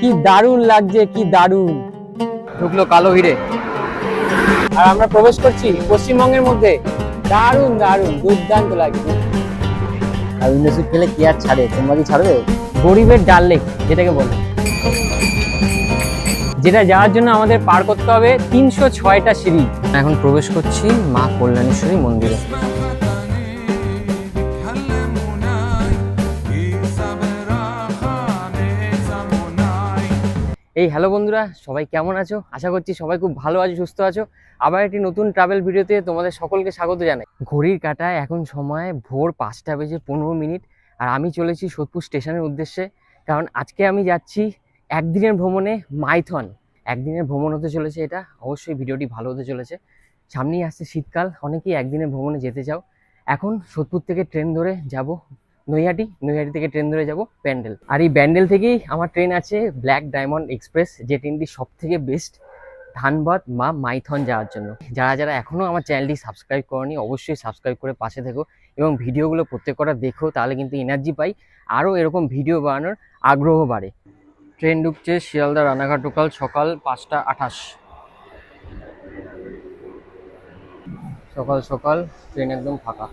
কি দারুণ লাগছে কি দারুণ। ঢুকলো কালো হিরে। আর আমরা প্রবেশ করছি পশ্চিমবঙ্গের মধ্যে। দারুণ দারুণ দুর্দান্ত লাগছে। আর উইন্ডো সিট পেলে কি আর ছাড়ে? তোমরা কি ছাড়বে? গরিবের ডাল লেক যেটাকে বলে। যেটা যাওয়ার জন্য আমাদের পার করতে হবে তিনশো ছয়টা সিঁড়ি। এখন প্রবেশ করছি মা কল্যাণেশ্বরী মন্দিরে। এই হ্যালো বন্ধুরা, সবাই কেমন আছো? আশা করছি সবাই খুব ভালো আছো, সুস্থ আছো। আবার একটি নতুন ট্রাভেল ভিডিওতে তোমাদের সকলকে স্বাগত জানাই। ঘড়ির কাঁটায় এখন সময় ভোর পাঁচটা বেজে পনেরো মিনিট, আর আমি চলেছি সোদপুর স্টেশনের উদ্দেশ্যে, কারণ আজকে আমি যাচ্ছি একদিনের ভ্রমণে মাইথন। একদিনের ভ্রমণ হতে চলেছে এটা, অবশ্যই ভিডিওটি ভালো হতে চলেছে। সামনেই আসছে শীতকাল, অনেকেই একদিনের ভ্রমণে যেতে চাও। এখন সোদপুর থেকে ট্রেন ধরে যাব নৈহাটি নৈহাটি থেকে ট্রেন ধরে যাব ব্যান্ডেল আর এই ব্যান্ডেল থেকেই আমার ট্রেন আছে ব্ল্যাক ডায়মন্ড এক্সপ্রেস যে ট্রেনটি সব থেকে বেস্ট ধানবাদ মা মাইথন যাওয়ার জন্য। যারা যারা এখনও আমার চ্যানেলটি সাবস্ক্রাইব করনি, অবশ্যই সাবস্ক্রাইব করে পাশে থেকো এবং ভিডিওগুলো প্রত্যেকটা দেখো, তাহলে কিন্তু এনার্জি পাই। আরও এরকম ভিডিও বানানোর আগ্রহ বাড়ে। ট্রেন ঢুকছে শিয়ালদা রানাঘাট লোকাল সকাল পাঁচটা আঠাশ। সকাল সকাল ট্রেন একদম ফাঁকা।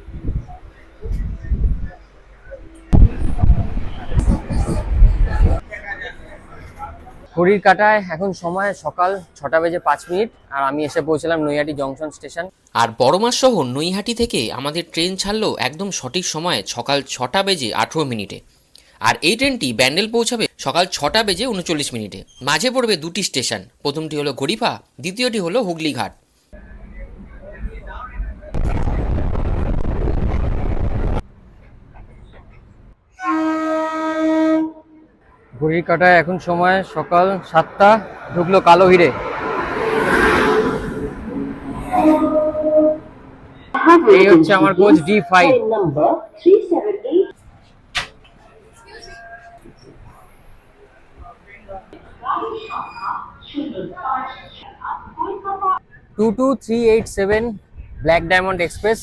ঘড়ির কাটায় এখন সময় সকাল ছটা বেজে পাঁচ মিনিট, আর আমি এসে পৌঁছলাম নৈহাটি জংশন স্টেশন। আর বড়মাস শহর নৈহাটি থেকে আমাদের ট্রেন ছাড়লো একদম সঠিক সময়ে সকাল ছটা বেজে আঠেরো মিনিটে। আর এই ট্রেনটি ব্যান্ডেল পৌঁছাবে সকাল ছটা বেজে উনচল্লিশ মিনিটে। মাঝে পড়বে দুটি স্টেশন। প্রথমটি হলো গরিফা, দ্বিতীয়টি হলো হুগলিঘাট। ঘড়ির কাটায় এখন সময় সকাল সাতটা, ঢুকলো কালো হিরে। এই হচ্ছে আমার coach D five two two three eight seven black diamond express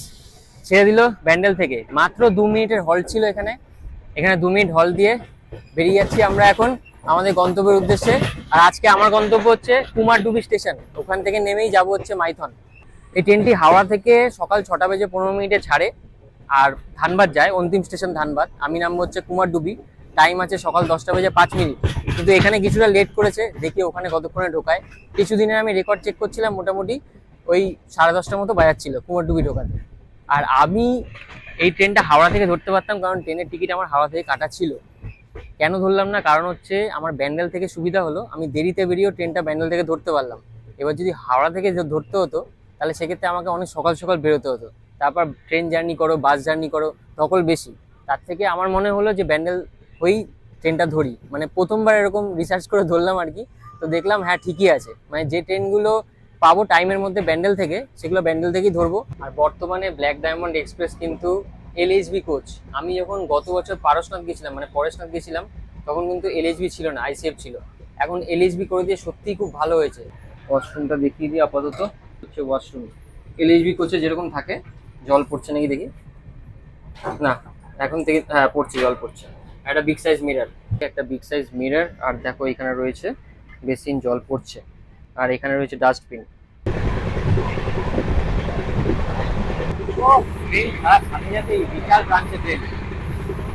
ছেড়ে দিল ব্যান্ডেল থেকে। মাত্র দু মিনিটের হল ছিল এখানে। এখানে দু মিনিট হল দিয়ে বেরিয়ে যাচ্ছি আমরা এখন আমাদের গন্তব্যের উদ্দেশ্যে। আর আজকে আমার গন্তব্য হচ্ছে কুমারডুবি স্টেশন। ওখান থেকে নেমেই যাব হচ্ছে মাইথন। এই ট্রেনটি হাওড়া থেকে সকাল ছটা বেজে পনেরো মিনিটে ছাড়ে আর ধানবাদ যায়, অন্তিম স্টেশন ধানবাদ। আমি নামবো হচ্ছে কুমারডুবি টাইম আছে সকাল দশটা বেজে পাঁচ মিনিট। কিন্তু এখানে কিছুটা লেট করেছে, দেখি ওখানে কতক্ষণে ঢোকায়। কিছুদিনের আমি রেকর্ড চেক করছিলাম মোটামুটি, ওই সাড়ে দশটার মতো বাজাচ্ছিল কুমারডুবি ঢোকাতে। আর আমি এই ট্রেনটা হাওড়া থেকে ধরতে পারতাম, কারণ ট্রেনের টিকিট আমার হাওড়া থেকে কাটা ছিল। কেন ধরলাম না? কারণ হচ্ছে আমার ব্যান্ডেল থেকে সুবিধা হলো, আমি দেরিতে বেরিয়েও ট্রেনটা ব্যান্ডেল থেকে ধরতে পারলাম। এবার যদি হাওড়া থেকে ধরতে হতো, তাহলে সেক্ষেত্রে আমাকে অনেক সকাল সকাল বেরোতে হতো। তারপর ট্রেন জার্নি করো, বাস জার্নি করো, ধকল বেশি। তার থেকে আমার মনে হলো যে ব্যান্ডেল হয়েই ট্রেনটা ধরি। মানে প্রথমবার এরকম রিসার্চ করে ধরলাম আর কি। তো দেখলাম হ্যাঁ ঠিকই আছে। মানে যে ট্রেনগুলো পাবো টাইমের মধ্যে ব্যান্ডেল থেকে, সেগুলো ব্যান্ডেল থেকেই ধরবো। আর বর্তমানে ব্ল্যাক ডায়মন্ড এক্সপ্রেস কিন্তু এলএইচবি কোচ আমি যখন গত বছর পারসনাথ গেছিলাম মানে পরেশনাথ গেছিলাম তখন কিন্তু এলএইচবি ছিল না আইসিএফ ছিল। এখন এলএইচবি করে দিয়ে সত্যিই খুব ভালো হয়েছে। ওয়াশরুমটা দেখিয়ে দিই আপাতত। হচ্ছে ওয়াশরুম এলএইচবি কোচে যেরকম থাকে জল পড়ছে নাকি দেখি? না এখন থেকে হ্যাঁ পড়ছে জল পড়ছে। একটা বিগ সাইজ মিরর একটা বিগ সাইজ মিরর আর দেখো এখানে রয়েছে বেসিন জল পড়ছে। আর এখানে রয়েছে ডাস্টবিন বিশাল ব্রাঞ্চে ট্রেন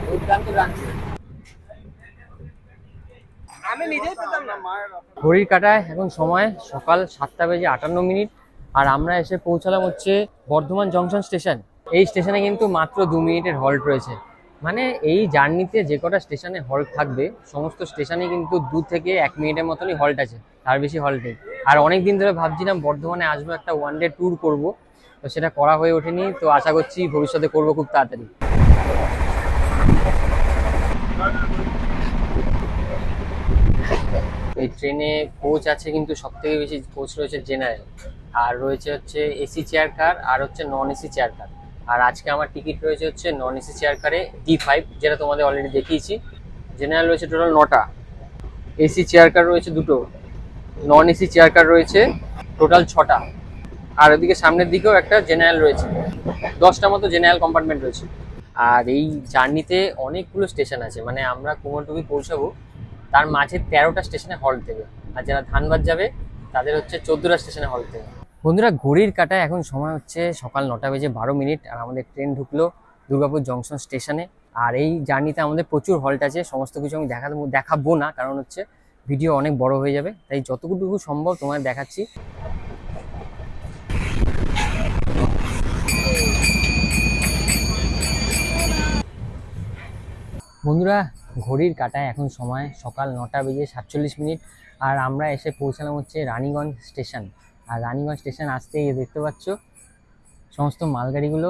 দুর্দান্ত ব্রাঞ্চে ঘড়ির কাটায় এখন সময় সকাল সাতটা বেজে আটান্ন মিনিট, আর আমরা এসে পৌঁছালাম হচ্ছে বর্ধমান জংশন স্টেশন। এই স্টেশনে কিন্তু মাত্র দু মিনিটের হল্ট রয়েছে। মানে এই জার্নিতে যে কটা স্টেশনে হল্ট থাকবে, সমস্ত স্টেশনে কিন্তু দু থেকে এক মিনিটের মতনই হল্ট আছে, তার বেশি হল্ট নেই। আর অনেক দিন ধরে ভাবছিলাম বর্ধমানে আসব একটা ওয়ান ডে ট্যুর করব তো সেটা করা হয়ে ওঠেনি, তো আশা করছি ভবিষ্যতে করব খুব তাড়াতাড়ি। এই ট্রেনে কোচ আছে কিন্তু সব থেকে বেশি কোচ রয়েছে জেনারেল আর রয়েছে হচ্ছে এসি চেয়ার কার আর হচ্ছে নন এসি চেয়ার কার আর আজকে আমার টিকিট রয়েছে হচ্ছে নন এসি চেয়ার কারে ডি ফাইভ যেটা তোমাদের অলরেডি দেখিয়েছি। জেনারেল রয়েছে টোটাল নটা। এসি চেয়ার কার রয়েছে দুটো। নন এসি চেয়ার কার রয়েছে টোটাল ছটা। আর ওদিকে সামনের দিকেও একটা জেনারেল রয়েছে। দশটা মতো জেনারেল কম্পার্টমেন্ট রয়েছে। আর এই জার্নিতে অনেকগুলো স্টেশন আছে। মানে আমরা কুমারটুবি পৌঁছাবো, তার মাঝে তেরোটা স্টেশনে হল্ট দেবে আর যারা ধানবাদ যাবে, তাদের হচ্ছে চোদ্দোটা স্টেশনে হল্ট দেবে বন্ধুরা, ঘড়ির কাটায় এখন সময় হচ্ছে সকাল নটা বেজে বারো মিনিট, আর আমাদের ট্রেন ঢুকলো দুর্গাপুর জংশন স্টেশনে আর এই জার্নিতে আমাদের প্রচুর হল্ট আছে, সমস্ত কিছু আমি দেখা দেখাবো না, কারণ হচ্ছে ভিডিও অনেক বড় হয়ে যাবে। তাই যতটুকু সম্ভব তোমায় দেখাচ্ছি। বন্ধুরা, ঘড়ির কাটায় এখন সময় সকাল নটা বেজে সাতচল্লিশ মিনিট, আর আমরা এসে পৌঁছালাম হচ্ছে রানীগঞ্জ স্টেশন। আর রানীগঞ্জ স্টেশন আসতেই দেখতে পাচ্ছ, সমস্ত মালগাড়িগুলো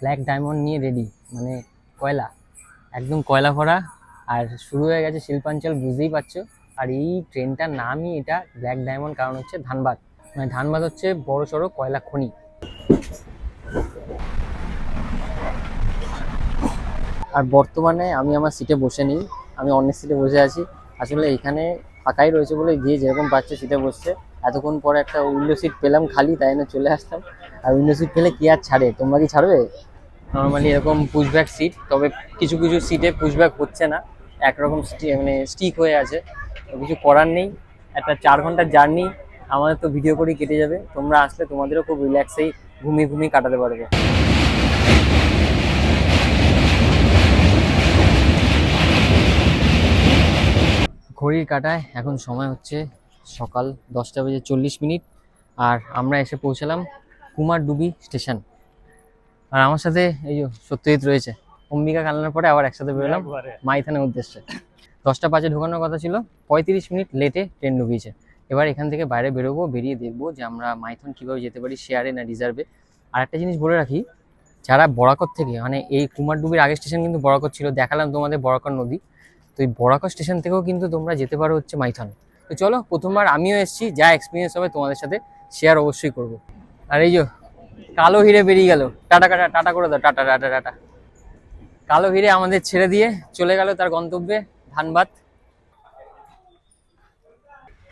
ব্ল্যাক ডায়মন্ড নিয়ে রেডি মানে কয়লা, একদম কয়লা ভরা। আর শুরু হয়ে গেছে শিল্পাঞ্চল, বুঝতেই পারছ। আর এই ট্রেনটার নামই এটা ব্ল্যাক ডায়মন্ড কারণ হচ্ছে ধানবাদ। মানে ধানবাদ হচ্ছে বড় সড়ো কয়লা খনি। আর বর্তমানে আমি আমার সিটে বসে নিই, আমি অন্য সিটে বসে আছি। আসলে এখানে ফাঁকাই রয়েছে বলে যে যেরকম পাচ্ছে সিটে বসছে। এতক্ষণ পরে একটা উইন্ডো সিট পেলাম খালি, তাই না চলে আসতাম আর উইন্ডো সিট পেলে কি আর ছাড়ে? তোমরা কি ছাড়বে? নর্মালি এরকম পুশব্যাক সিট তবে কিছু কিছু সিটে পুশব্যাক হচ্ছে না। একরকম মানে স্টিক হয়ে আছে। কিছু করার নেই। একটা চার ঘণ্টার জার্নি আমাদের তো ভিডিও করেই কেটে যাবে। তোমরা আসলে তোমাদেরও খুব রিল্যাক্সেই ঘুমিয়ে ঘুমিয়ে কাটাতে পারবে। ঘড়ির কাটায় এখন সময় হচ্ছে সকাল দশটা বেজে চল্লিশ মিনিট আর আমরা এসে পৌঁছালাম কুমারডুবি স্টেশন। আর আমার সাথে এই যে সত্যজিৎ রয়েছে অম্বিকা কালনার পরে আবার একসাথে বেরোলাম মাইথানের উদ্দেশ্যে। দশটা পাঁচে ঢোকানোর কথা ছিল পঁয়ত্রিশ মিনিট লেটে ট্রেন ঢুকিয়েছে। এবার এখান থেকে বাইরে বেরোবো, বেরিয়ে দেখব যে আমরা মাইথন কীভাবে যেতে পারি শেয়ারে না রিজার্ভে। আর একটা জিনিস বলে রাখি, যারা বরাকর থেকে মানে এই কুমারডুবির আগের স্টেশন কিন্তু বরাকর ছিল, দেখালাম তোমাদের বরাকর নদী। তো এই বরাকর স্টেশন থেকেও কিন্তু তোমরা যেতে পারো হচ্ছে মাইথন। তো চলো, প্রথমবার আমিও এসেছি, যা এক্সপিরিয়েন্স হবে তোমাদের সাথে শেয়ার অবশ্যই করব। আর এই যে, কালো হিরে বেরিয়ে গেল। টাটা কাটা টাটা করে দাও, টাটা টাটা টাটা। কালো হিরে আমাদের ছেড়ে দিয়ে চলে গেল তার গন্তব্যে, ধানবাদ।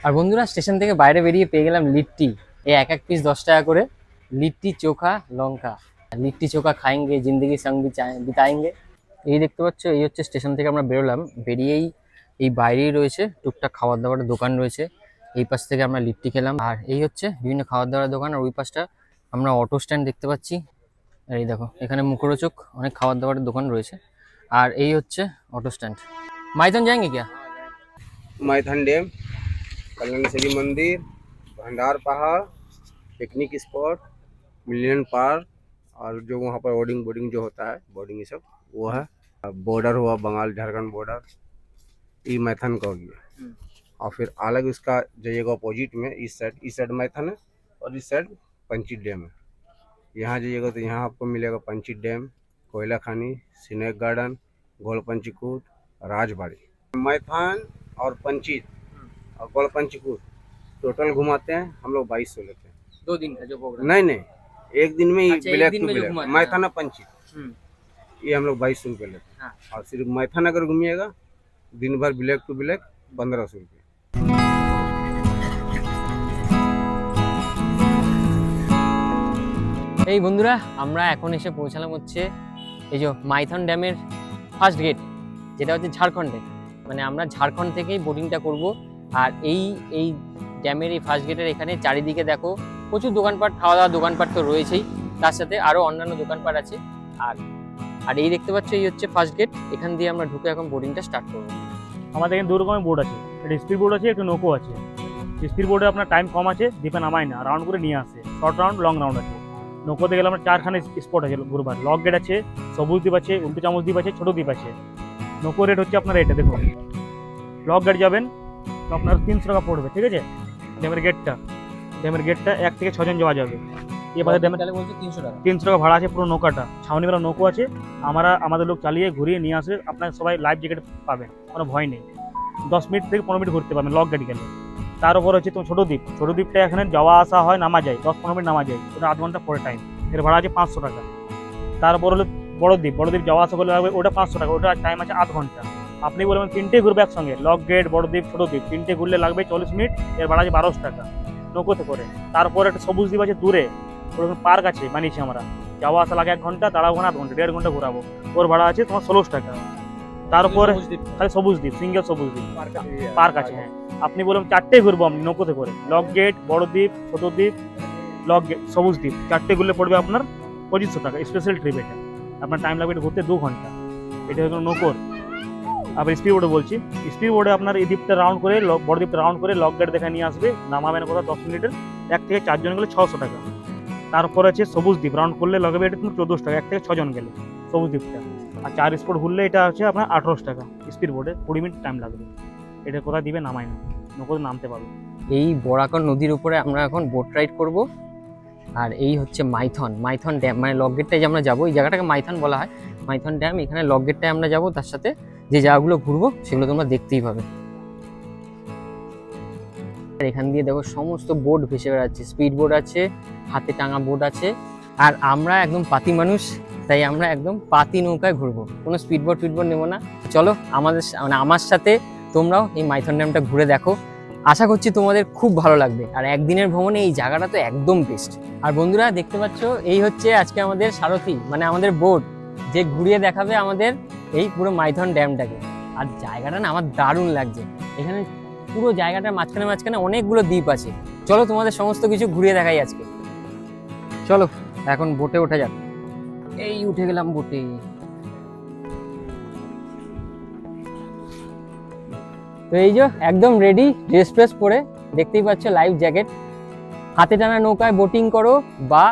আর বন্ধুরা, স্টেশন থেকে বাইরে বেরিয়ে পেয়ে গেলাম লিট্টি। এই এক এক পিস দশ টাকা করে। লিট্টি, চোখা, লঙ্কা। লিট্টি, চোখা খাইঙ্গে, জিন্দগি সঙ্গ বিতায়েঙ্গে এই দেখতে পাচ্ছ, এই হচ্ছে স্টেশন থেকে আমরা বেরোলাম। বেরিয়েই এই বাইরেই রয়েছে টুকটাক খাবার দাবারের দোকান রয়েছে। এই পাশ থেকে আমরা লিট্টি খেলাম। আর এই হচ্ছে বিভিন্ন খাবার দাবার দোকান। আর ওই পাশটা আমরা অটো স্ট্যান্ড দেখতে পাচ্ছি। আর এই দেখো, এখানে মুখরোচক অনেক খাবার দাবারের দোকান রয়েছে। আর এই হচ্ছে অটো স্ট্যান্ড। মাইথন যায়নি কে? মাইথন ড্যাম। कल्याणेश्वरी मंदिर भंडार पहाड़ पिकनिक स्पॉट मिलियन पार्क और जो वहाँ पर बोर्डिंग बोर्डिंग जो होता है बोर्डिंग ये सब वो है। बॉर्डर हुआ बंगाल झारखंड बॉर्डर ई मैथन का हो गया और फिर अलग उसका जाइएगा अपोजिट में इस साइड इस साइड मैथन है और इस साइड पंचित डैम है। यहाँ जाइएगा तो यहाँ आपको मिलेगा पंचित डैम कोयला खानी स्नेक गार्डन गोल पंचकूट राजबाड़ी। मैथन और पंचित। और गोल पंचकूट टोटल घुमाते हैं हम लोग बाईस सौ लेते हैं दो दिन का जो प्रोग्राम नहीं नहीं एक दिन में ही अच्छा, एक ब्लैक दिन टू में जो ब्लैक घुमाते हैं। मैथन और पंचित हम्म। ये हम लोग बाईस सौ रुपये लेते हैं हाँ। और सिर्फ मैथन अगर घूमिएगा दिन भर ब्लैक टू ब्लैक पंद्रह सौ रुपये এই বন্ধুরা আমরা এখন এসে পৌঁছালাম হচ্ছে এই যে মাইথন ড্যামের ফার্স্ট গেট যেটা হচ্ছে ঝাড়খণ্ডে মানে আমরা ঝাড়খণ্ড থেকেই বোটিংটা করব আর এই এই ড্যামের এই ফার্স্ট গেটের এখানে চারিদিকে দেখো প্রচুর দোকানপাট খাওয়া দাওয়া দোকানপাট তো রয়েছেই। তার সাথে আরও অন্যান্য দোকানপাট আছে। আর আর এই দেখতে পাচ্ছ এই হচ্ছে ফার্স্ট গেট এখান দিয়ে আমরা ঢুকে এখন বোটিংটা স্টার্ট করব। আমাদের এখানে দু রকমের বোর্ড আছে। একটা স্পিড বোর্ড আছে, একটা নৌকো আছে। স্পিড বোর্ডে আপনার টাইম কম আছে দ্বীপে নামায় না রাউন্ড করে নিয়ে আসে। শর্ট রাউন্ড লং রাউন্ড আছে। নৌকোতে গেলে আমরা চারখানে স্পট আছে ঘুরবার। লক গেট আছে, সবুজ দ্বীপ আছে, উল্টো চামচ দ্বীপ আছে, ছোটো দ্বীপ আছে। নৌকো রেট হচ্ছে আপনার এটা দেখুন। লক গেট যাবেন তো আপনার তিনশো টাকা পড়বে ঠিক আছে? ড্যামের গেটটা ড্যামের গেটটা এক থেকে ছজন যাওয়া যাবে। এবারে ড্যামের তাহলে বলছে তিনশো টাকা। তিনশো টাকা ভাড়া আছে পুরো নৌকাটা। ছাউনিবেলা নৌকো আছে। আমরা আমাদের লোক চালিয়ে ঘুরিয়ে নিয়ে আসে। আপনার সবাই লাইফ জ্যাকেট পাবেন। কোনো ভয় নেই। দশ মিনিট থেকে পনেরো মিনিট ঘুরতে পারবেন লক গাড়ি গেলে। তার উপর হচ্ছে তোমার ছোটো দ্বীপ। ছোটো দ্বীপটা এখানে যাওয়া আসা হয় নামা যায়। দশ পনেরো মিনিট নামা যায়। ওটা আধ ঘণ্টা পরে টাইম এর ভাড়া আছে পাঁচশো টাকা। তারপর হলো বড় দ্বীপ। বড় দ্বীপ যাওয়া আসা করলে লাগবে ওটা পাঁচশো টাকা। ওটা টাইম আছে আধ ঘণ্টা। আপনি বলবেন তিনটে ঘুরবে একসঙ্গে। লক গেট বড় দ্বীপ ছোটো দ্বীপ। তিনটে ঘুরলে লাগবে চল্লিশ মিনিট এর ভাড়া আছে বারোশো টাকা। নৌকোতে করে। তারপর একটা সবুজ দ্বীপ আছে দূরে। ওরকম পার্ক আছে বানিয়েছি আমরা। যাওয়া আসা লাগে এক ঘণ্টা দাঁড়াবো না আধ ঘণ্টা দেড় ঘণ্টা ঘোরাবো। ওর ভাড়া আছে তোমার ষোলোশো টাকা। তারপরে খালি সবুজ দ্বীপ সিঙ্গেল সবুজ দ্বীপ। পার্ক আছে হ্যাঁ। আপনি বলুন চারটে ঘুরবো আপনি নৌকোতে করে। লক গেট বড় দ্বীপ ছোট দ্বীপ লক গেট সবুজ দ্বীপ। চারটে ঘুরলে পড়বে আপনার পঁচিশশো টাকা স্পেশাল ট্রিপ এটা। আপনার টাইম লাগবে এটা ঘুরতে দু ঘণ্টা। এটা হলো নৌকোর। আবার স্পিড বোর্ডে বলছি। স্পিড বোর্ডে আপনার এই দ্বীপটা রাউন্ড করে বড় দ্বীপটা রাউন্ড করে লক গেট দেখা নিয়ে আসবে। নামাবেন কোথাও দশ মিনিটের। এক থেকে চারজন গেলে ছশো টাকা। তারপর আছে সবুজ দ্বীপ। রাউন্ড করলে লাগবে এটা তুমি চোদ্দোশো টাকা। এক থেকে ছজন গেলে সবুজ দ্বীপটা। আর চার স্পট ঘুরলে এটা হচ্ছে আপনার আঠারোশো টাকা। স্পিড বোর্ডে কুড়ি মিনিট টাইম লাগবে। এটা কোথায় দিবে? নামায় না। নৌকোতে নামতে পারবে। এই বরাকর নদীর উপরে আমরা এখন বোট রাইড করব। আর এই হচ্ছে মাইথন। মাইথন ড্যাম মানে লক গেটটায় যে আমরা যাব, এই জায়গাটাকে মাইথন বলা হয়। মাইথন ড্যাম এখানে লক গেটটায় আমরা যাব, তার সাথে যে জায়গাগুলো ঘুরবো, সেগুলো তোমরা দেখতেই পাবে। আর এখান দিয়ে দেখো সমস্ত বোট ভেসে বেড়াচ্ছে স্পিড বোট আছে, হাতে টাঙা বোট আছে। আর আমরা একদম পাতি মানুষ, তাই আমরা একদম পাতি নৌকায় ঘুরবো। কোনো স্পিড বোট ফিডবোট নেব না। চলো আমাদের মানে আমার সাথে তোমরাও এই মাইথন ড্যামটা ঘুরে দেখো। আশা করছি তোমাদের খুব ভালো লাগবে। আর একদিনের ভ্রমণে এই জায়গাটা তো একদম বেস্ট আর বন্ধুরা, দেখতে পাচ্ছ, এই হচ্ছে আজকে আমাদের সারথি মানে আমাদের বোট যে ঘুরিয়ে দেখাবে আমাদের এই পুরো মাইথন ড্যামটাকে। আর জায়গাটা না আমার দারুণ লাগছে। এখানে পুরো জায়গাটার মাঝখানে মাঝখানে অনেকগুলো দ্বীপ আছে। চলো তোমাদের সমস্ত কিছু ঘুরিয়ে দেখাই আজকে। চলো, এখন বোটে ওঠা যাক। এই উঠে গেলাম বোটে। তো এই যে একদম রেডি ড্রেস ফ্রেস পরে দেখতেই পাচ্ছ লাইফ জ্যাকেট হাতে টানা নৌকায় বোটিং করো বা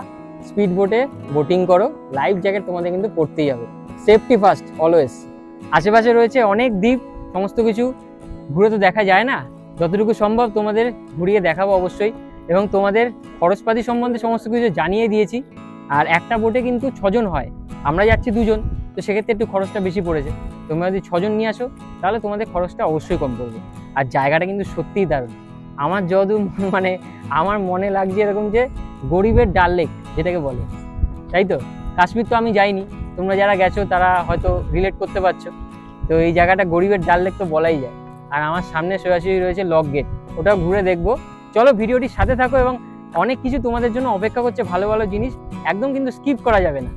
স্পিড বোটে বোটিং করো। লাইফ জ্যাকেট তোমাদের কিন্তু পড়তেই হবে। সেফটি ফার্স্ট অলওয়েজ আশেপাশে রয়েছে অনেক দ্বীপ, সমস্ত কিছু ঘুরে তো দেখা যায় না। যতটুকু সম্ভব তোমাদের ঘুরিয়ে দেখাবো অবশ্যই। এবং তোমাদের খরচপাতি সম্বন্ধে সমস্ত কিছু জানিয়ে দিয়েছি। আর একটা বোটে কিন্তু ছজন হয়। আমরা যাচ্ছি দুজন, তো সেক্ষেত্রে একটু খরচটা বেশি পড়েছে। তোমরা যদি ছজন নিয়ে আসো, তাহলে তোমাদের খরচটা অবশ্যই কম পড়বে। আর জায়গাটা কিন্তু সত্যিই দারুণ। আমার যদু মানে আমার মনে লাগছে এরকম যে গরিবের ডাল লেক, যেটাকে বলে। তাই তো? কাশ্মীর তো আমি যাইনি। তোমরা যারা গেছো, তারা হয়তো রিলেট করতে পারছ। তো এই জায়গাটা গরিবের ডাল লেক তো বলাই যায়। আর আমার সামনে সোজাসুজি রয়েছে লক গেট ওটাও ঘুরে দেখব। চলো ভিডিওটির সাথে থাকো এবং অনেক কিছু তোমাদের জন্য অপেক্ষা করছে ভালো ভালো জিনিস। একদম কিন্তু স্কিপ করা যাবে না।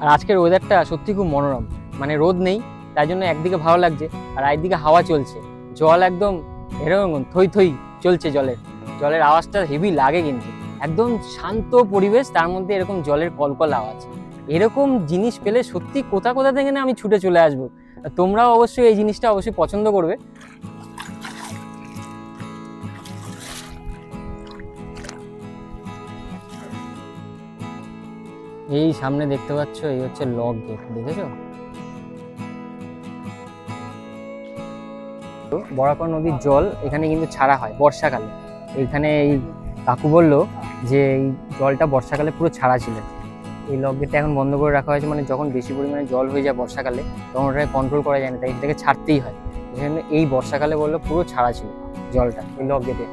আর আজকের ওয়েদারটা সত্যি খুব মনোরম। মানে রোদ নেই, তাই জন্য একদিকে ভালো লাগছে আর একদিকে হাওয়া চলছে। জল একদম এরকম থই থই চলছে জলের জলের আওয়াজটা হেভি লাগে কিন্তু। একদম শান্ত পরিবেশ, তার মধ্যে এরকম জলের কলকল আওয়াজ। এরকম জিনিস পেলে সত্যি কোথা কোথা থেকে না আমি ছুটে চলে আসব। তোমরাও অবশ্যই এই জিনিসটা অবশ্যই পছন্দ করবে। এই সামনে দেখতে পাচ্ছ, এই হচ্ছে লক গেট দেখেছ? বরাকর নদীর জল এখানে কিন্তু ছাড়া হয় বর্ষাকালে। এখানে এই কাকু বলল যে এই জলটা বর্ষাকালে পুরো ছাড়া ছিল। এই লক গেটটা এখন বন্ধ করে রাখা হয়েছে মানে যখন বেশি পরিমাণে জল হয়ে যায় বর্ষাকালে, তখন ওটাকে কন্ট্রোল করা যায় না, তাই সেটাকে ছাড়তেই হয়। এখানে এই বর্ষাকালে বলল পুরো ছাড়া ছিল জলটা এই লক গেটে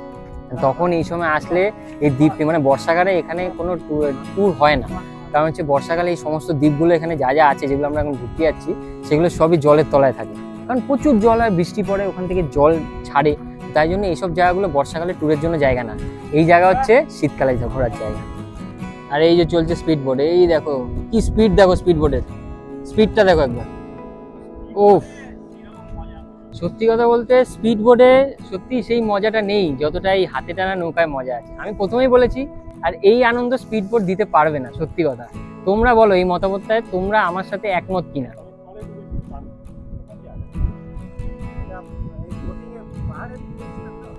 তখন এই সময় আসলে এই দ্বীপটি মানে বর্ষাকালে এখানে কোনো ট্যুর হয় না। কারণ হচ্ছে বর্ষাকালে এই সমস্ত দ্বীপগুলো এখানে যা যা আছে, যেগুলো আমরা এখন ঘুরতে যাচ্ছি, সেগুলো সবই জলের তলায় থাকে। কারণ প্রচুর জল হয় বৃষ্টি পড়ে, ওখান থেকে জল ছাড়ে, তাই জন্য এইসব জায়গাগুলো বর্ষাকালে ট্যুরের জন্য জায়গা না। এই জায়গা হচ্ছে শীতকালে ঘোরার জায়গা। আর এই যে চলছে স্পিড বোট এই দেখো, কি স্পিড দেখো স্পিড বোটের স্পিডটা দেখো একবার। ও সত্যি কথা বলতে স্পিড বোটে সত্যি সেই মজাটা নেই, যতটা এই হাতে টানা নৌকায় মজা আছে। আমি প্রথমেই বলেছি, আর এই আনন্দ স্পিড বোট দিতে পারবে না, সত্যি কথা। তোমরা বলো এই মতামতটায়, তোমরা আমার সাথে একমত কিনা?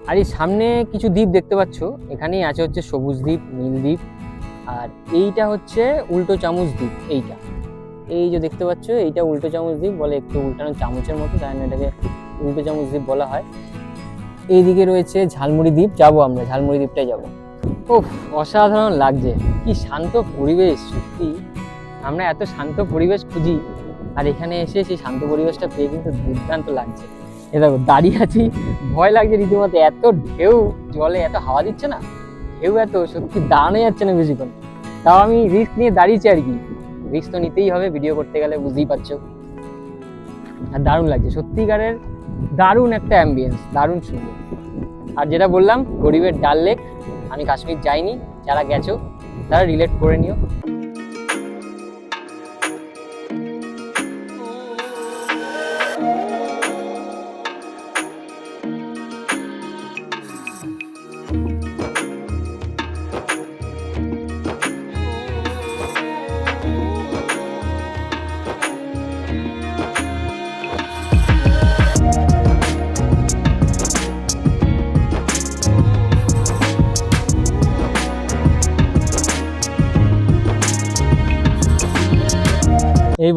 আর এই সামনে কিছু দ্বীপ দেখতে পাচ্ছ, এখানেই আছে হচ্ছে সবুজ দ্বীপ, নীল দ্বীপ। আর এইটা হচ্ছে উল্টো চামচ দ্বীপ এইটা। এই যে দেখতে পাচ্ছ, এইটা উল্টো চামচ দ্বীপ বলে একটু উল্টানো চামচের মতো, তাই এটাকে উল্টো চামচ দ্বীপ বলা হয়। এইদিকে রয়েছে ঝালমুড়ি দ্বীপ, যাব আমরা, ঝালমুড়ি দ্বীপটাই যাব। ও অসাধারণ লাগছে, কি শান্ত পরিবেশ, সত্যি। আমরা এত শান্ত পরিবেশ খুঁজি, আর এখানে এসে সেই শান্ত পরিবেশটা পেয়ে কিন্তু দুর্দান্ত লাগছে। এ দেখো, দাঁড়িয়ে আছি, ভয় লাগছে রীতিমতো, এত ঢেউ, জলে এত হাওয়া দিচ্ছে না? ঢেউ এত, সত্যি দাঁড়ানো যাচ্ছে না বেশিক্ষণ তাও আমি রিস্ক নিয়ে দাঁড়িয়েছি আর কি। রিস্ক তো নিতেই হবে ভিডিও করতে গেলে বুঝতেই পারছ। আর দারুণ লাগছে, সত্যিকারের দারুণ একটা অ্যাম্বিয়েন্স দারুণ সুন্দর। আর যেটা বললাম, গরিবের ডাল লেক আমি কাশ্মীর যাইনি, যারা গেছো, তারা রিলেট করে নিও।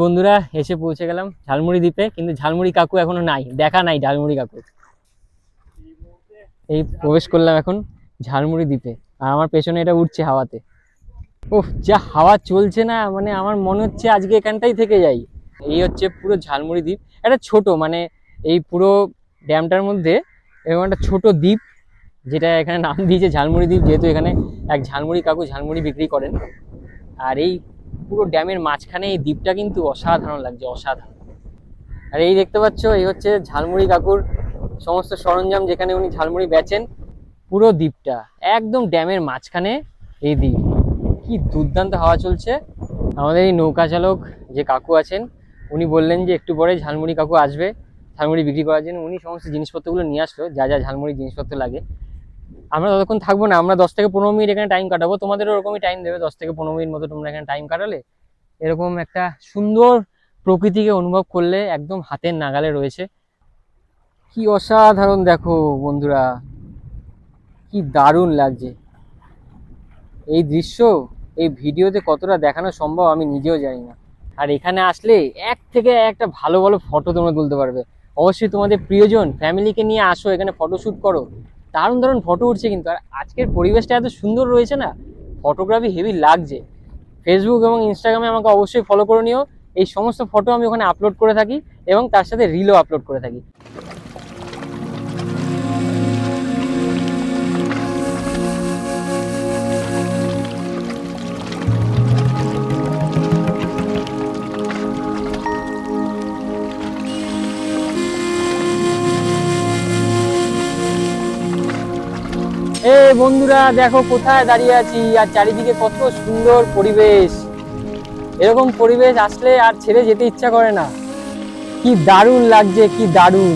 বন্ধুরা, এসে পৌঁছে গেলাম ঝালমুড়ি দ্বীপে, কিন্তু ঝালমুড়ি কাকু এখনও নাই, দেখা নাই ঝালমুড়ি কাকু এই প্রবেশ করলাম এখন ঝালমুড়ি দ্বীপে, আর আমার পেছনে এটা উঠছে হাওয়াতে। ওহ যা হাওয়া চলছে না মানে আমার মনে হচ্ছে আজকে এখানটাই থেকে যাই। এই হচ্ছে পুরো ঝালমুড়ি দ্বীপ একটা ছোট মানে এই পুরো ড্যামটার মধ্যে এরকম একটা ছোট দ্বীপ, যেটা এখানে নাম দিয়েছে ঝালমুড়ি দ্বীপ, যেহেতু এখানে এক ঝালমুড়ি কাকু ঝালমুড়ি বিক্রি করেন। আর এই পুরো ড্যামের মাঝখানে এই দ্বীপটা কিন্তু অসাধারণ লাগছে, অসাধারণ। আর এই দেখতে পাচ্ছ, এই হচ্ছে ঝালমুড়ি কাকুর সমস্ত সরঞ্জাম যেখানে উনি ঝালমুড়ি বেচেন, পুরো দ্বীপটা, একদম ড্যামের মাঝখানে এই দ্বীপ। কি দুর্দান্ত হাওয়া চলছে। আমাদের এই নৌকা চালক যে কাকু আছেন, উনি বললেন যে একটু পরে ঝালমুড়ি কাকু আসবে, ঝালমুড়ি বিক্রি করার জন্য। উনি সমস্ত জিনিসপত্রগুলো নিয়ে আসলো, যা যা ঝালমুড়ি জিনিসপত্র লাগে। আমরা ততক্ষণ থাকব না, আমরা দশ থেকে পনেরো মিনিট এখানে টাইম কাটাবো। তোমাদেরও ওরকমই টাইম দেবে, দশ থেকে পনেরো মিনিট মতো তোমরা এখানে টাইম কাটালে। এরকম একটা সুন্দর প্রকৃতিকে অনুভব করলে একদম হাতের নাগালে রয়েছে। কি অসাধারণ দেখো বন্ধুরা, কি দারুণ লাগছে। এই দৃশ্য, এই ভিডিওতে কতটা দেখানো সম্ভব আমি নিজেও জানি না। আর এখানে আসলে এক থেকে একটা ভালো ভালো ফটো তোমরা তুলতে পারবে। অবশ্যই তোমাদের প্রিয়জন ফ্যামিলিকে নিয়ে আসো, এখানে ফটোশ্যুট করো। দারুণ দারুণ ফটো উঠছে কিন্তু। আর আজকের পরিবেশটা এত সুন্দর রয়েছে না ফটোগ্রাফি হেভি লাগছে। ফেসবুক এবং ইনস্টাগ্রামে আমাকে অবশ্যই ফলো করে নিও। এই সমস্ত ফটো আমি ওখানে আপলোড করে থাকি এবং তার সাথে রিলও আপলোড করে থাকি। এ বন্ধুরা, দেখো কোথায় দাঁড়িয়ে আছি, আর চারিদিকে কত সুন্দর পরিবেশ। এরকম পরিবেশ আসলে আর ছেড়ে যেতে ইচ্ছা করে না। কি দারুণ লাগছে, কি দারুণ।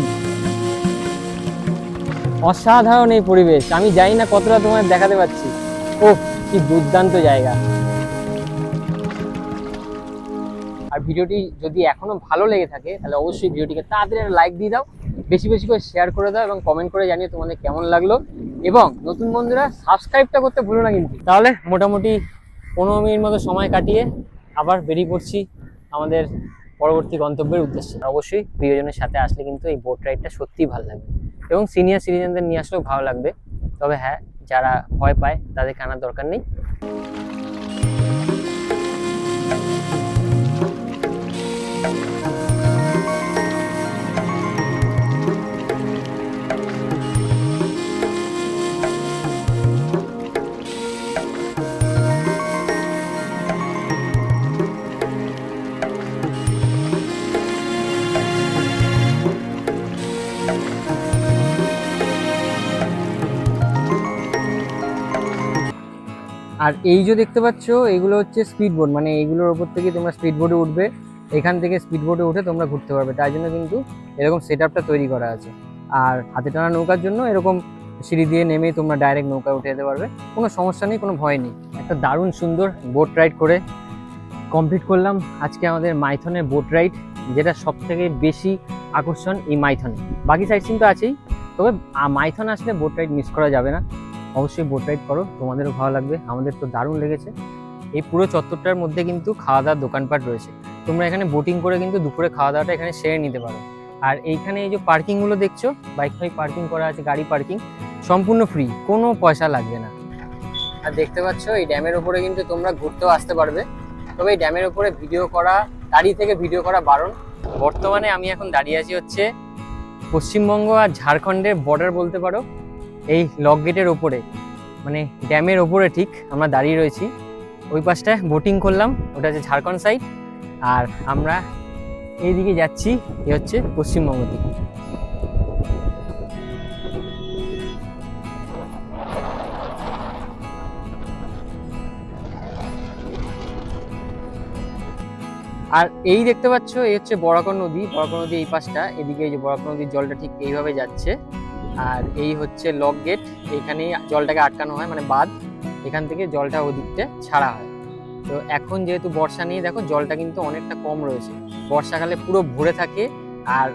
অসাধারণ এই পরিবেশ। আমি জানি না কতটা তোমার দেখাতে পাচ্ছি। ও কি দুর্দান্ত জায়গা। আর ভিডিওটি যদি এখনও ভালো লেগে থাকে, তাহলে অবশ্যই ভিডিওটিকে তাড়াতাড়ি লাইক দিয়ে দাও। বেশি বেশি করে শেয়ার করে দাও এবং কমেন্ট করে জানিয়ে তোমাদের কেমন লাগল। এবং নতুন বন্ধুরা সাবস্ক্রাইবটা করতে ভুলো না কিন্তু। তাহলে মোটামুটি পনেরো মিনিট মতো সময় কাটিয়ে আবার বেরিয়ে পড়ছি আমাদের পরবর্তী গন্তব্যের উদ্দেশ্যে। অবশ্যই প্রিয়জনের সাথে আসলে কিন্তু এই বোট রাইডটা সত্যিই ভালো লাগবে। এবং সিনিয়র সিটিজেনদের নিয়ে আসলেও ভালো লাগবে। তবে হ্যাঁ যারা ভয় পায় তাদেরকে আনার দরকার নেই। আর এই যে দেখতে পাচ্ছ, এগুলো হচ্ছে স্পিড বোট মানে এইগুলোর ওপর থেকে তোমরা স্পিড বোটে উঠবে, এখান থেকে স্পিড বোটে উঠে তোমরা ঘুরতে পারবে। তাই জন্য কিন্তু এরকম সেট তৈরি করা আছে। আর হাতে টানা নৌকার জন্য এরকম সিঁড়ি দিয়ে নেমে তোমরা ডাইরেক্ট নৌকা উঠে যেতে পারবে। কোনো সমস্যা নেই, কোনো ভয় নেই। একটা দারুণ সুন্দর বোট রাইড করে কমপ্লিট করলাম আজকে আমাদের মাইথনের বোট রাইড যেটা সব থেকে বেশি আকর্ষণ এই মাইথনে। বাকি সাইড সিন তো আছেই, তবে মাইথন আসলে বোট রাইড মিস করা যাবে না। অবশ্যই বোট রাইড করো, তোমাদেরও ভালো লাগবে, আমাদের তো দারুণ লেগেছে। এই পুরো চত্বরটার মধ্যে কিন্তু খাওয়া দাওয়ার দোকানপাট রয়েছে। তোমরা এখানে বোটিং করে কিন্তু দুপুরে খাওয়া দাওয়াটা এখানে সেরে নিতে পারো। আর এইখানে এই যে পার্কিংগুলো দেখছ বাইক ফাইক পার্কিং করা আছে, গাড়ি পার্কিং সম্পূর্ণ ফ্রি কোনো পয়সা লাগবে না। আর দেখতে পাচ্ছ, এই ড্যামের উপরে কিন্তু তোমরা ঘুরতেও আসতে পারবে। তবে এই ড্যামের উপরে ভিডিও করা দাঁড়িয়ে থেকে ভিডিও করা বারণ। বর্তমানে আমি এখন দাঁড়িয়ে আছি হচ্ছে পশ্চিমবঙ্গ আর ঝাড়খণ্ডের বর্ডার বলতে পারো। এই লক গেটের ওপরে মানে ড্যামের ওপরে ঠিক আমরা দাঁড়িয়ে রয়েছি। ওই পাশটায় বোটিং করলাম, ওটা হচ্ছে ঝাড়খণ্ড সাইড আর আমরা এইদিকে যাচ্ছি, এ হচ্ছে পশ্চিমবঙ্গ দিকে। আর এই দেখতে পাচ্ছ, এই হচ্ছে বরাকর নদী। বরাকর নদী এই পাশটা, এদিকে এই যে বরাকর নদীর জলটা ঠিক এইভাবে যাচ্ছে। আর এই হচ্ছে লক গেট এখানেই জলটাকে আটকানো হয় মানে বাঁধ, এখান থেকে জলটা ওদিকটা ছাড়া হয়। তো এখন যেহেতু বর্ষা নিয়ে দেখো জলটা কিন্তু অনেকটা কম রয়েছে। বর্ষাকালে পুরো ভরে থাকে আর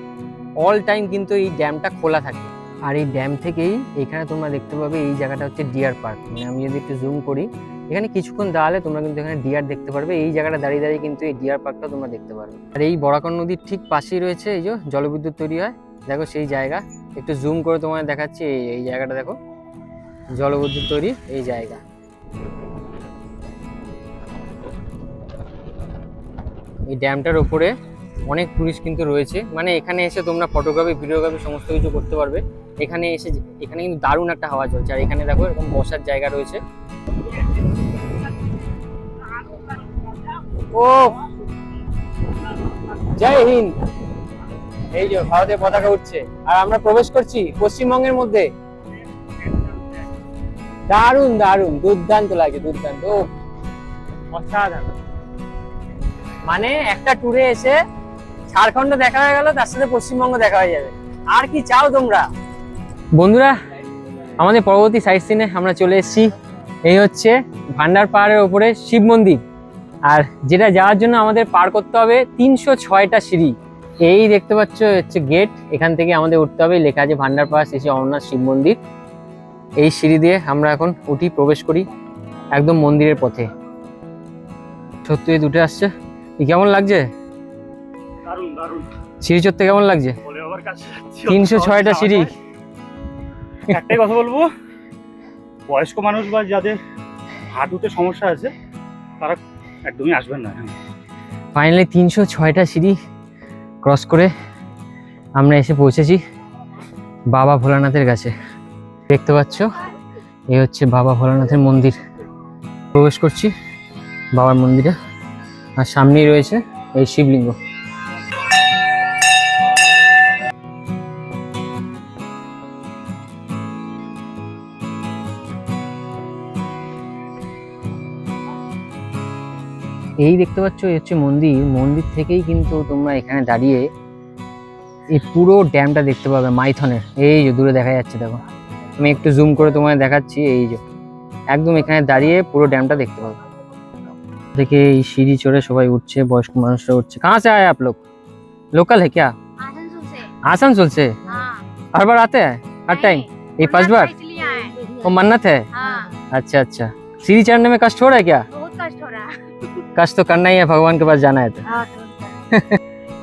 অল টাইম কিন্তু এই ড্যামটা খোলা থাকে। আর এই ড্যাম থেকেই এখানে তোমরা দেখতে পাবে এই জায়গাটা হচ্ছে ডিয়ার পার্ক মানে আমি যদি একটু জুম করি, এখানে কিছুক্ষণ দাঁড়ালে তোমরা কিন্তু এখানে ডিয়ার দেখতে পারবে। এই জায়গাটা দাঁড়িয়ে দাঁড়িয়ে কিন্তু এই ডিয়ার পার্কটা তোমরা দেখতে পারবে। আর এই বরাকর নদীর ঠিক পাশেই রয়েছে এই যে জলবিদ্যুৎ তৈরি হয়। দেখো সেই জায়গা। একটু জুম করে তোমাদের দেখাচ্ছি এই জায়গাটা দেখো। জলবিদ্যুৎ তৈরি এই জায়গা। এই ড্যামটার ওপরে অনেক টুরিস্ট কিন্তু রয়েছে। মানে এখানে এসে তোমরা ফটোগ্রাফি ভিডিওগ্রাফি সমস্ত কিছু করতে পারবে। এখানে এসে এখানে কিন্তু দারুণ একটা হাওয়া চলছে। আর এখানে দেখো এরকম বসার জায়গা রয়েছে। ও জয় হিন্দ! এই যে ভারতের পতাকা উঠছে। আর আমরা প্রবেশ করছি পশ্চিমবঙ্গের মধ্যে। দারুণ দারুণ, দুর্দান্ত লাগে, দুর্দান্ত। অসাধারণ। মানে একটা ট্যুরে এসে ঝাড়খণ্ড দেখা হয়ে গেল, তার সাথে পশ্চিমবঙ্গ দেখা হয়ে যাবে। আর কি চাও তোমরা? বন্ধুরা, আমাদের পরবর্তী সাইট সিনে আমরা চলে এসেছি। এই হচ্ছে ভান্ডার পাহাড়ের ওপরে শিব মন্দির। আর যেটা যাওয়ার জন্য আমাদের পার করতে হবে তিনশো ছয়টা সিঁড়ি। এই দেখতে পাচ্ছ হচ্ছে গেট। এখান থেকে আমাদের উঠতে হবে। লেখা আছে ভান্ডার পাহাড় শেষে অমরনাথ শিব মন্দির। এই সিঁড়ি দিয়ে আমরা এখন উঠি প্রবেশ করি একদম মন্দিরের পথে। সত্যি দুটো আসছে। কেমন লাগছে? সিঁড়ি চড়তে কেমন লাগছে। তিনশো ছয়টা সিঁড়ি। একটাই কথা বলব বয়স্ক মানুষ বা যাদের হাঁটুতে সমস্যা আছে তারা একদমই আসবেন না। ফাইনালি তিনশো ছয়টা সিঁড়ি। ক্রস করে আমরা এসে পৌঁছেছি বাবা ভোলানাথের কাছে। দেখতে পাচ্ছ এই হচ্ছে বাবা ভোলানাথের মন্দির। প্রবেশ করছি বাবার মন্দিরে। আর সামনেই রয়েছে এই শিবলিঙ্গ। এই দেখতে পাচ্ছ এই হচ্ছে মন্দির মন্দির থেকেই কিন্তু তোমরা এখানে দাঁড়িয়ে এই পুরো ড্যামটা দেখতে পাবে মাইথনের এই যে দূরে দেখা যাচ্ছে দেখো আমি একটু জুম করে তোমায় দেখাচ্ছি এই যে একদম এখানে দাঁড়িয়ে পুরো ড্যামটা দেখতে পাবে দেখে এই সিঁড়ি চড়ে সবাই উঠছে বয়স্ক মানুষরা উঠছে কাহা से आए आप लोग लोकल है क्या आसनसोल से आसनसोल से हाँ हर बार आते हैं हर टाइम ये फर्स्ट बार इसलिए आए वो मन्नत है हाँ अच्छा अच्छा सीढ़ी चढ़ने में कष्ट हो रहा है क्या কাজ তো কান্নাই ভগবানকে ভগবান জানা হ্যাঁ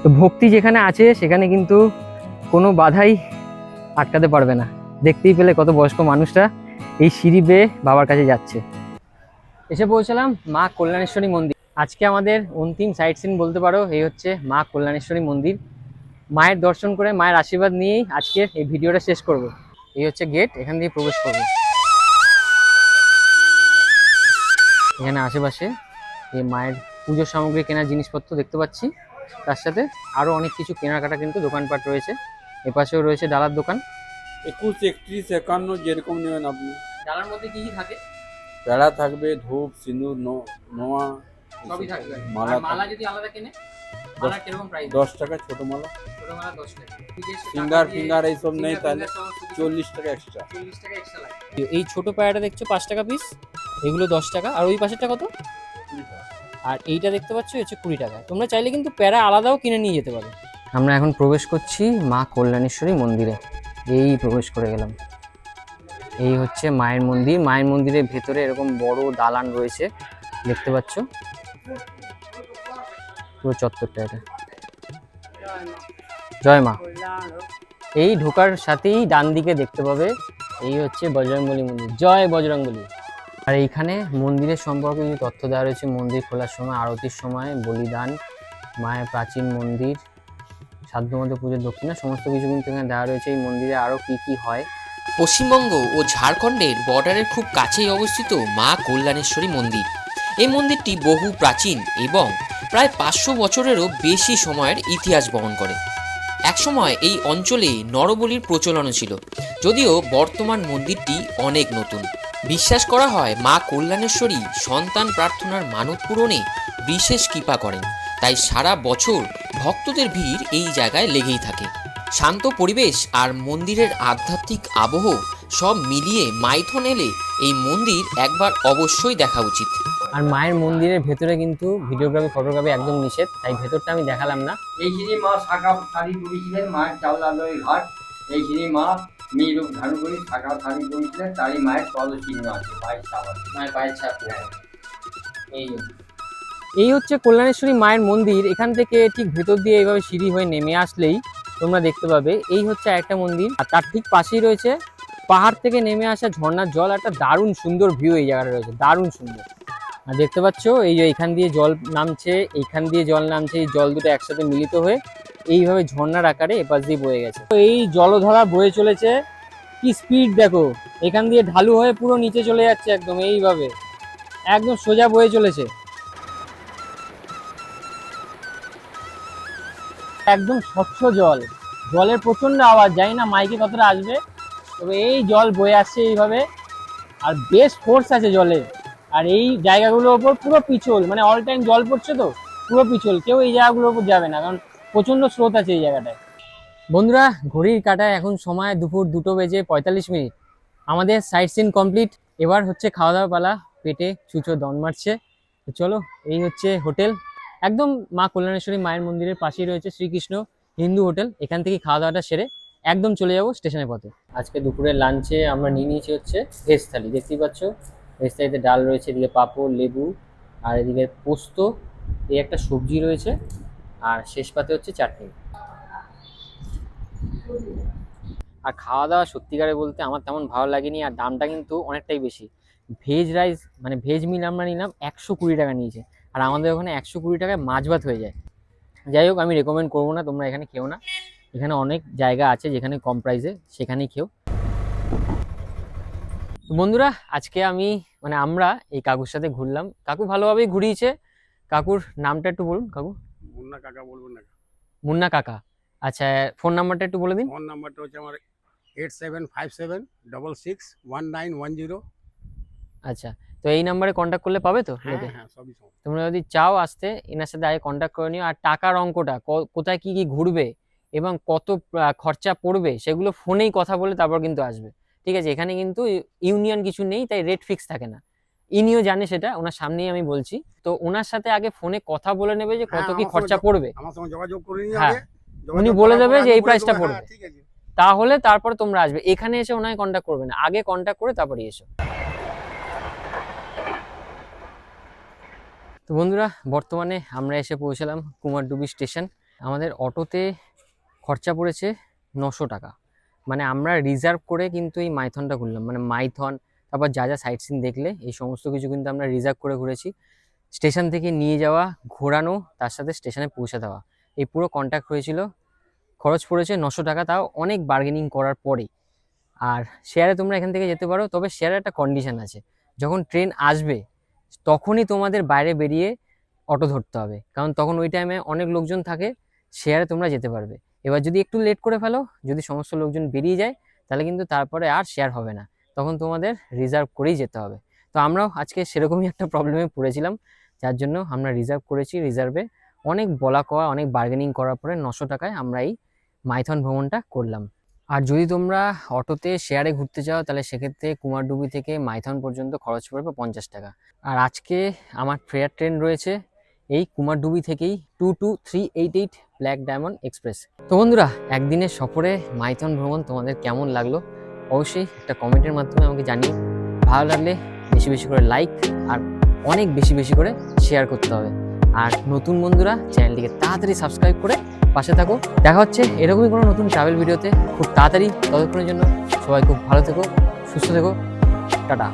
তো ভক্তি যেখানে আছে সেখানে কিন্তু কোনো বাধাই আটকাতে পারবে না। দেখতেই পেলে কত বয়স্ক মানুষরা এই সিঁড়ি বেয়ে বাবার কাছে যাচ্ছে। এসে পৌঁছলাম মা কল্যাণেশ্বরী মন্দির। আজকে আমাদের অন্তিম সাইট সিন বলতে পারো এই হচ্ছে মা কল্যাণেশ্বরী মন্দির। মায়ের দর্শন করে মায়ের আশীর্বাদ নিয়েই আজকের এই ভিডিওটা শেষ করব। এই হচ্ছে গেট এখান দিয়ে প্রবেশ করব। এখানে আশেপাশে এই মায়ের পুজোর সামগ্রী কেনার জিনিসপত্র দেখতে পাচ্ছি। তার সাথে আরও অনেক কিছু কেনাকাটা কিন্তু দোকানপাট রয়েছে। এপাশেও রয়েছে ডালার দোকান। একুশ একত্রিশ একান্ন যেরকম নেবেন আপনি। ডালার মধ্যে কি কি থাকে? পেড়া থাকবে ধূপ সিঁদুর ন- নোয়া সবই থাকবে। মালা মালা যদি আলাদা কেনে? দশ টাকা ছোট মালা। ছোট মালা দশ টাকা। ফিঙ্গার ফিঙ্গার এইসব নেই তাহলে চল্লিশ টাকা এক্সট্রা টাকা এই ছোট পায়রাটা দেখছ পাঁচ টাকা পিস এগুলো দশ টাকা। আর ওই পাশেরটা কত? আর এইটা দেখতে পাচ্ছ হচ্ছে কুড়ি টাকা। তোমরা চাইলে কিন্তু প্যারা আলাদাও কিনে নিয়ে যেতে পারো। আমরা এখন প্রবেশ করছি মা কল্যাণেশ্বরী মন্দিরে। এই প্রবেশ করে গেলাম। এই হচ্ছে মায়ের মন্দির। মায়ের মন্দিরের ভেতরে এরকম বড় দালান রয়েছে। দেখতে পাচ্ছ? পুরো চত্বরটা এটা। জয় মা। এই ঢোকার সাথেই ডান দিকে দেখতে পাবে, এই হচ্ছে বজরংবলী মন্দির। জয় বজরংবলী। আর এইখানে মন্দিরের সম্পর্কে কিছু তথ্য দেওয়া রয়েছে, মন্দির খোলার সময়, আরতির সময়, বলিদান, মায়ের প্রাচীন মন্দির, সাধ্যমতো পুজোর দক্ষিণা, সমস্ত কিছু কিন্তু এখানে দেওয়া রয়েছে। এই মন্দিরে আরও কী কী হয়? পশ্চিমবঙ্গ ও ঝাড়খণ্ডের বর্ডারের খুব কাছেই অবস্থিত মা কল্যাণেশ্বরী মন্দির। এই মন্দিরটি বহু প্রাচীন এবং প্রায় পাঁচশো বছরেরও বেশি সময়ের ইতিহাস বহন করে। একসময় এই অঞ্চলে নরবলির প্রচলনও ছিল, যদিও বর্তমান মন্দিরটি অনেক নতুন। বিশ্বাস করা হয় মা কল্যাণেশ্বরী সন্তান প্রার্থনার মানত পূরণে বিশেষ কৃপা করেন। তাই সারা বছর ভক্তদের ভিড় এই জায়গায় লেগেই থাকে। শান্ত পরিবেশ আর মন্দিরের আধ্যাত্মিক আবহ সব মিলিয়ে মাইথন এলে এই মন্দির একবার অবশ্যই দেখা উচিত। আর মায়ের মন্দিরের ভেতরে কিন্তু ভিডিওগ্রাফি ফটোগ্রাফি একদম নিষেধ তাই ভেতরটা আমি দেখালাম না। এইখানে মা শাখা শাড়ি পরেছিলেন মায়ের চাউল আলোয় ঘাট এইখানে মা মেয়েরূপ ধারণ করি থাকা থাকি বইছিলেন তারই মায়ের পদ চিহ্ন আছে পায়ের ছাপ আছে। মায়ের পায়ের ছাপ এই এই হচ্ছে কল্যাণেশ্বরী মায়ের মন্দির এখান থেকে ঠিক ভেতর দিয়ে এইভাবে সিঁড়ি হয়ে নেমে আসলেই তোমরা দেখতে পাবে। এই হচ্ছে একটা মন্দির আর তার ঠিক পাশেই রয়েছে পাহাড় থেকে নেমে আসা ঝর্ণার জল একটা দারুণ সুন্দর ভিউ এই জায়গাটা রয়েছে দারুণ সুন্দর। আর দেখতে পাচ্ছ এই যে এইখান দিয়ে জল নামছে এইখান দিয়ে জল নামছে এই জল দুটো একসাথে মিলিত হয়ে এইভাবে ঝর্ণার আকারে এপাশ দিয়ে বয়ে গেছে। তো এই জলধারা বয়ে চলেছে। কি স্পিড দেখো। এখান দিয়ে ঢালু হয়ে পুরো নিচে চলে যাচ্ছে একদম এইভাবে। একদম সোজা বয়ে চলেছে। একদম স্বচ্ছ জল। জলের প্রচণ্ড আওয়াজ, জানি না মাইকে কতটা আসবে। তবে এই জল বয়ে আসছে এইভাবে। আর বেশ ফোর্স আছে জলে। আর এই জায়গাগুলোর ওপর পুরো পিছল মানে অল টাইম জল পড়ছে তো, পুরো পিছল। কেউ এই জায়গাগুলোর উপর যাবে না। কারণ প্রচণ্ড স্রোত আছে এই জায়গাটায়। বন্ধুরা, ঘড়ির কাটায় এখন সময় দুপুর দুটো বেজে পঁয়তাল্লিশ মিনিট। আমাদের সাইট সিন কমপ্লিট এবার হচ্ছে খাওয়া দাওয়া পালা, পেটে চুচো দন মারছে। চলো, এই হচ্ছে হোটেল। একদম মা কল্যাণেশ্বরী মায়ের মন্দিরের পাশেই রয়েছে শ্রীকৃষ্ণ হিন্দু হোটেল। এখান থেকে খাওয়া দাওয়াটা সেরে একদম চলে যাব স্টেশনের পথে। আজকে দুপুরের লাঞ্চে আমরা নিয়ে নিয়েছি হচ্ছে ভেজ থালি দেখতেই পাচ্ছ ভেজ থালিতে ডাল রয়েছে, এদিকে পাঁপড়, লেবু, আর এদিকে পোস্ত, এই একটা সবজি রয়েছে। আর শেষ পাতে হচ্ছে চাটনি। আর খাওয়া দাওয়া সত্যিকারে বলতে আমার তেমন ভালো লাগেনি আর দামটা কিন্তু অনেকটাই বেশি। ভেজ রাইস মানে ভেজ মিল আমরা নিলাম একশো কুড়ি টাকা নিয়েছে। আর আমাদের ওখানে একশো কুড়ি টাকায় মাছ ভাত হয়ে যায়। যাই হোক, আমি রেকমেন্ড করব না, তোমরা এখানে খেও না। এখানে অনেক জায়গা আছে যেখানে কম প্রাইসে সেখানেই খেও। বন্ধুরা, আজকে আমি মানে আমরা এই কাকুর সাথে ঘুরলাম। কাকু ভালোভাবেই ঘুরিয়েছে। কাকুর নামটা একটু বলুন, কাকু। মুন্না কাকা বলব না মুন্না কাকা। আচ্ছা ফোন নাম্বারটা একটু বলে দিন। ফোন নাম্বারটা হচ্ছে আমার eight seven five seven double six one nine one zero আচ্ছা তো এই নাম্বারে কন্ট্যাক্ট করলে পাবে তো? হ্যাঁ হ্যাঁ সবই সমস্ত তোমরা যদি চাও আসতে এনার সাথে আগে কন্ট্যাক্ট করে নিও। আর টাকার অঙ্কটা কোথায় কি কি ঘুরবে এবং কত খরচা পড়বে সেগুলো ফোনেই কথা বলে তারপর কিন্তু আসবে। ঠিক আছে এখানে কিন্তু ইউনিয়ন কিছু নেই তাই রেট ফিক্স থাকে না। ইনিও জানে সেটা ওনার সামনেই আমি বলছি। তো ওনার সাথে আগে ফোনে কথা বলে নেবে যে কত হ্যাঁ, কি খরচা পড়বে। আমার সঙ্গে যোগাযোগ করে নিয়ে হ্যাঁ। উনি বলে দেবে যে এই বলে price টা দেবো, পড়বে। হ্যাঁ, ঠিক আছে। তাহলে তারপর তোমরা আসবে। এখানে এসে ওনাকে কন্ট্যাক্ট করবে না। আগে কন্ট্যাক্ট করে তারপরে এসো। তো বন্ধুরা বর্তমানে আমরা এসে পৌঁছালাম কুমারডুবি স্টেশন। আমাদের অটোতে খরচা পড়েছে নশো টাকা। মানে আমরা রিজার্ভ করে কিন্তু এই মাইথনটা ঘুরলাম মানে মাইথন তারপর যা যা সাইট সিন দেখলে, এই সমস্ত কিছু কিন্তু আমরা রিজার্ভ করে ঘুরেছি। স্টেশন থেকে নিয়ে যাওয়া, ঘোরানো, তার সাথে স্টেশনে পৌঁছে দেওয়া। এই পুরো কন্ট্যাক্ট হয়েছিল। খরচ পড়েছে নশো টাকা, তাও অনেক বার্গেনিং করার পরে আর শেয়ারে তোমরা এখান থেকে যেতে পারো, তবে শেয়ারে একটা কন্ডিশন আছে। যখন ট্রেন আসবে, তখনই তোমাদের বাইরে বেরিয়ে অটো ধরতে হবে। কারণ তখন ওই টাইমে অনেক লোকজন থাকে শেয়ারে তোমরা যেতে পারবে। এবার যদি একটু লেট করে ফেলো, যদি সমস্ত লোকজন বেরিয়ে যায়, তাহলে কিন্তু তারপরে আর শেয়ার হবে না। তখন তোমাদের রিজার্ভ করেই যেতে হবে। তো আমরাও আজকে সেরকমই একটা প্রবলেমে পড়েছিলাম, যার জন্য আমরা রিজার্ভ করেছি রিজার্ভে অনেক বলা কওয়া, অনেক বার্গেনিং করার পরে নশো টাকায় আমরা এই মাইথন ভ্রমণটা করলাম। আর যদি তোমরা অটোতে শেয়ারে ঘুরতে যাও তাহলে সেক্ষেত্রে কুমারডুবি থেকে মাইথন পর্যন্ত খরচ পড়বে পঞ্চাশ টাকা। আর আজকে আমার ফেয়ার ট্রেন রয়েছে এই কুমারডুবি থেকেই two two three eight eight black diamond express তো বন্ধুরা, একদিনের সফরে মাইথন ভ্রমণ তোমাদের কেমন লাগল? অবশ্যই একটা কমেন্টের মাধ্যমে আমাকে জানিয়ে ভালো লাগলে বেশি বেশি করে লাইক আর অনেক বেশি বেশি করে শেয়ার করতে হবে। আর নতুন বন্ধুরা চ্যানেলটিকে তাড়াতাড়ি সাবস্ক্রাইব করে পাশে থাকো। দেখা হচ্ছে এরকমই কোনো নতুন ট্রাভেল ভিডিওতে খুব তাড়াতাড়ি ততক্ষণের জন্য সবাই খুব ভালো থেকো, সুস্থ থেকো। টাটা।